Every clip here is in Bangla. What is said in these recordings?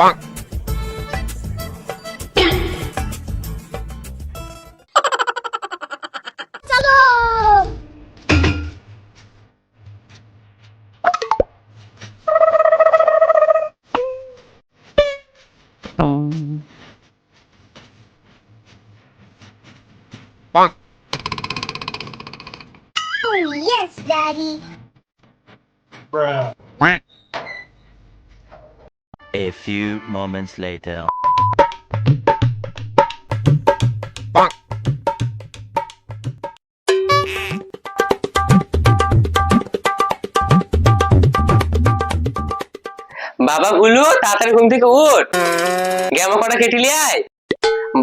bonk. Bonk. Oh, yes, Daddy. Bruh. A few moments later. বাবা গুলু তাড়াতাড়ি ঘুম থেকে উঠ। গ্যামা কটা কেটে আয়।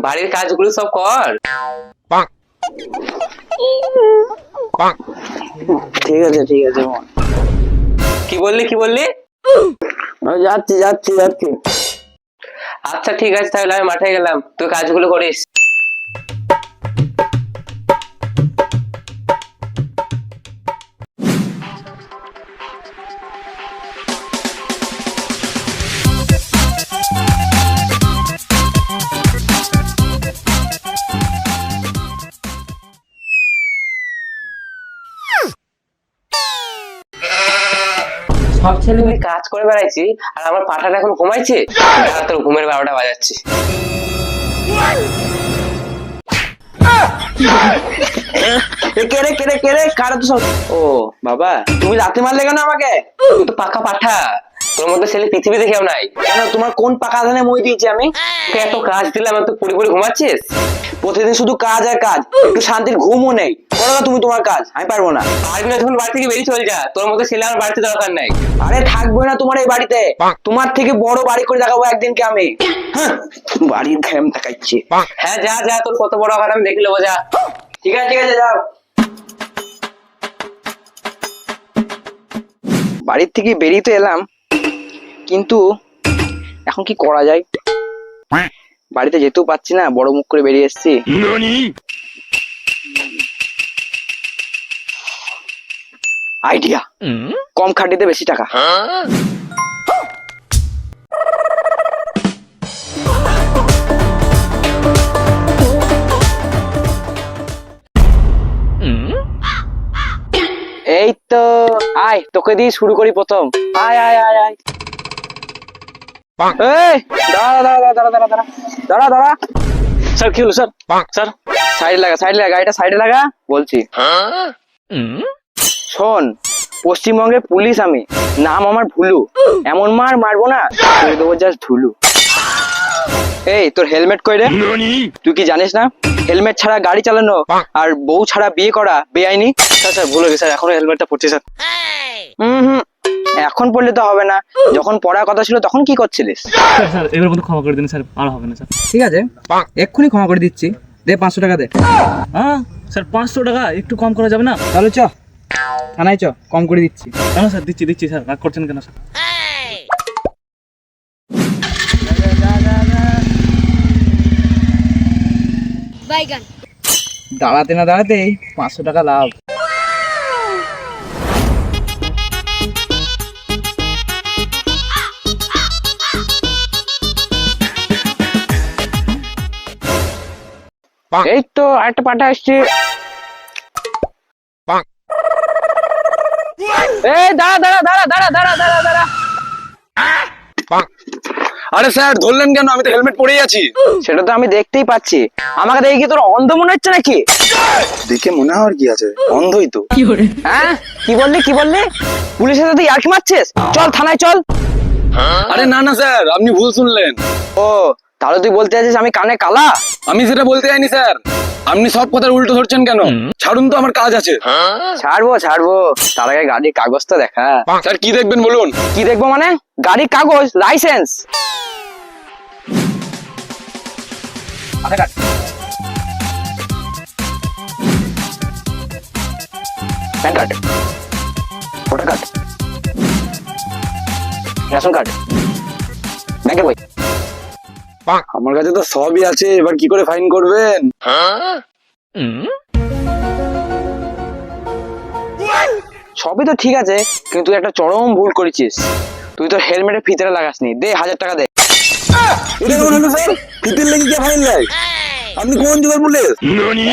বাড়ির কাজগুলো সব কর। ঠিক আছে ঠিক আছে। কি বললি কি বললি? আমি যাচ্ছি যাচ্ছি যাচ্ছি। আচ্ছা ঠিক আছে তাহলে আমি মাঠে গেলাম। তুই কাজগুলো করিস। সব ছেলে মেয়ে কাজ করে বেড়াইছি আর আমার পাঠাটা এখন ঘুমাইছে তোর ঘুমের বারোটা বাজাচ্ছি। কারা তো সব? ও বাবা তুমি রাতে মারলে কেন আমাকে? তো পাকা পাঠা। তোর মধ্যে ছেলে পৃথিবীতে কেউ নাই। কেন তোমার কোন পাকা ধানে মই দিয়েছি আমি? এত কাজ দিলাম আর তুই পুরি পুরি ঘুমাচ্ছিস? প্রতিদিন শুধু কাজ আর কাজ একটু শান্তির ঘুমও নেই। করো না তুমি তোমার কাজ আমি পারব না। পারবি না তখন বাড়ি থেকে বেরিয়ে চলে যা তোর মধ্যে ছেলে আমার বাড়িতে দরকার নাই। আরে থাকব না তোমার এই বাড়িতে। তোমার থেকে বড় বাড়ি করে দেখাবো একদিনকে আমি। হ্যাঁ, বাড়ির ঘ্যাম দেখাচ্ছি হ্যাঁ যা যা তোর কত বড় আঘাত আমি দেখে নেব যা। ঠিক আছে ঠিক আছে যাও। বাড়ির থেকে বেরিয়ে তো এলাম কিন্তু এখন কি করা যায়? বাড়িতে যেতেও পাচ্ছি না বড় মুখ করে বেরিয়ে এসেছি। আইডিয়া। কম খাটিতে বেশি টাকা। এই তো আয় তোকে দিয়ে শুরু করি প্রথম। আয় আয় আয় আয়। এই দাঁড়া দাঁড়া দাঁড়া দাঁড়া দাঁড়া দাঁড়া দাঁড়া স্যার কি হলো স্যার? স্যার সাইডে লাগা সাইডে লাগা গাড়িটা সাইডে লাগা। বলছি। শোন পশ্চিমবঙ্গের পুলিশ আমি। নাম আমার ভুলু। এমন মার মারবো না করে দেবো জাস্ট ধুলু। এই তোর হেলমেট কই রে? তুই কি জানিস না? হেলমেট ছাড়া গাড়ি চালানো আর বউ ছাড়া বিয়ে করা বেআইনি? স্যার স্যার ভুলে গেছে স্যার এখনও হেলমেটটা পড়ছি স্যার। হুম হুম এখন পড়লে তো হবে না। যখন পড়ার কথা ছিল তখন কি করছিলিস? স্যার স্যার এবার মতো ক্ষমা করে দিন স্যার আর হবে না স্যার। ঠিক আছে এক্ষুনি ক্ষমা করে দিচ্ছি। দে পাঁচশো টাকা দে। হ্যাঁ স্যার পাঁচশো টাকা একটু কম করা যাবে না? তাহলে চ। থানায় চ কম করে দিচ্ছি। কেন স্যার দিচ্ছি দিচ্ছি স্যার রাগ করছেন কেন স্যার. দাঁড়াতে না দাঁড়াতেই পাঁচশো টাকা লাভ। এই তো আরেকটা পাঠা আসছে। এই দাঁড়া দাঁড়া দাঁড়া দাঁড়া দাঁড়া দাঁড়া দাঁড়া। আরে স্যার ধরলেন কেন? আমি তো হেলমেট পরেই আছি। সেটা তো আমি দেখতেই পাচ্ছি। আমাকে দেখে কি তোর অন্ধ মনে হচ্ছে নাকি? দেখে মনে হওয়ার কি আছে। অন্ধই তো। হ্যাঁ? কি বললি কি বললি? পুলিশের সাথে ইয়ার্কি মারছিস? চল থানায় চল। আরে না না স্যার আপনি ভুল শুনলেন। ও তাহলে তুই বলতে চাইছিস আমি কানে কালা? আমি সেটা বলতে চাইনি স্যার। আপনি সব কথার উল্টো ধরছেন কেন? ছাড়ুন তো আমার কাজ আছে। ছাড়বো ছাড়বো। তার আগে গাড়ির কাগজটা দেখা। স্যার কি দেখবেন বলুন? কি দেখব মানে? গাড়ির কাগজ license PAN card. Voter card. Ration card. ব্যাংকের বই। আমার কাছে তো সবই আছে এবার কি করে ফাইন করবেন? সবই তো ঠিক আছে কিন্তু তুই একটা চরম ভুল করেছিস। তুই তো হেলমেটের ফিতেটা লাগাসনি দে হাজার টাকা দে। এটা কেমন হলো স্যার ফিতের লেগে কে ফাইন লাই আপনি কোন যুগের পুলিশ?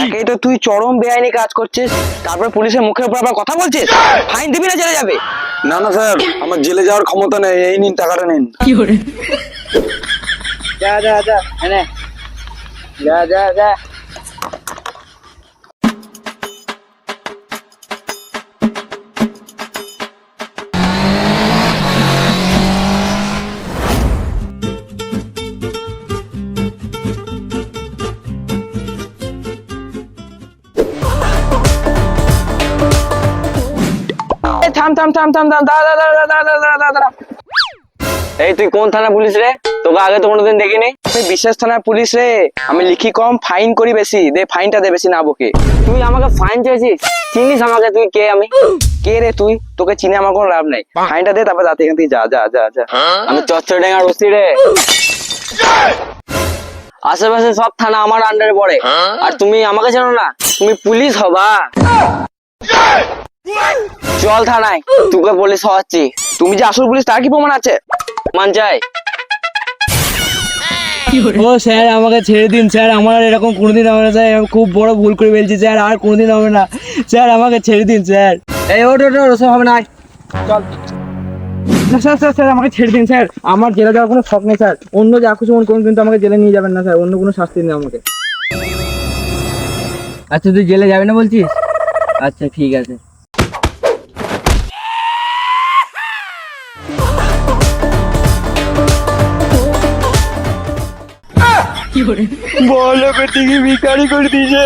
একেই তো তুই চরম বেআইনি কাজ করছিস তারপরে পুলিশের মুখের উপর আবার কথা বলছিস? ফাইন দিবি না চলে যাবে? না না স্যার আমার জেলে যাওয়ার ক্ষমতা নেই এই নিন টাকাটা নিন। যা যা যা এনে যা যা যা এই থাম থাম থাম থাম থাম দাঁড়া দাঁড়া দাঁড়া দাঁড়া দাঁড়া দাঁড়া দাঁড়া এই তুই কোন থানা পুলিশ রে? তোকে আগে তো কোনোদিন দেখিনি। তুই বিশেষ থানার পুলিশ রে। আমি লিখি কম ফাইন করি বেশি। দে ফাইনটা দে বেশি না বকে। তুই আমাকে ফাইন চেয়েছিস? চিনিস আমাকে? তুই কে আমি? কে রে তুই? তোকে চিনে আমার কোনো লাভ নাই। ফাইনটা দে তারপর রাতে এখান থেকে যা যা যা যা। আমি চচ্চড় ডেঙ্গার বসছি রে। আশেপাশে সব থানা আমার আন্ডারে পড়ে। আর তুমি আমাকে জানো না? তুমি পুলিশ হবা। চল থানায়। তোকে পুলিশ হওয়াচ্ছি তুমি যে আসল পুলিশ তার কি প্রমাণ আছে? মান চাই ও স্যার আমাকে ছেড়ে দিন স্যার। আমার আর এরকম কোনোদিন হবে না স্যার। আমি খুব বড় ভুল করে ফেলছি স্যার। আর কোনোদিন হবে না। স্যার আমাকে ছেড়ে দিন স্যার। এই ওট ওট ওসব হবে না চল। না স্যার স্যার স্যার আমাকে ছেড়ে দিন স্যার। আমার জেলে যাওয়ার কোনো শখ নেই স্যার। অন্য যা কিছু মন করুন কিন্তু আমাকে জেলে নিয়ে যাবেন না স্যার। অন্য কোনো শাস্তি নেই আমাকে। আচ্ছা তুই জেলে যাবি না বলছিস? আচ্ছা ঠিক আছে। বলো বেটিকে ভিখারি করে দিয়েছে।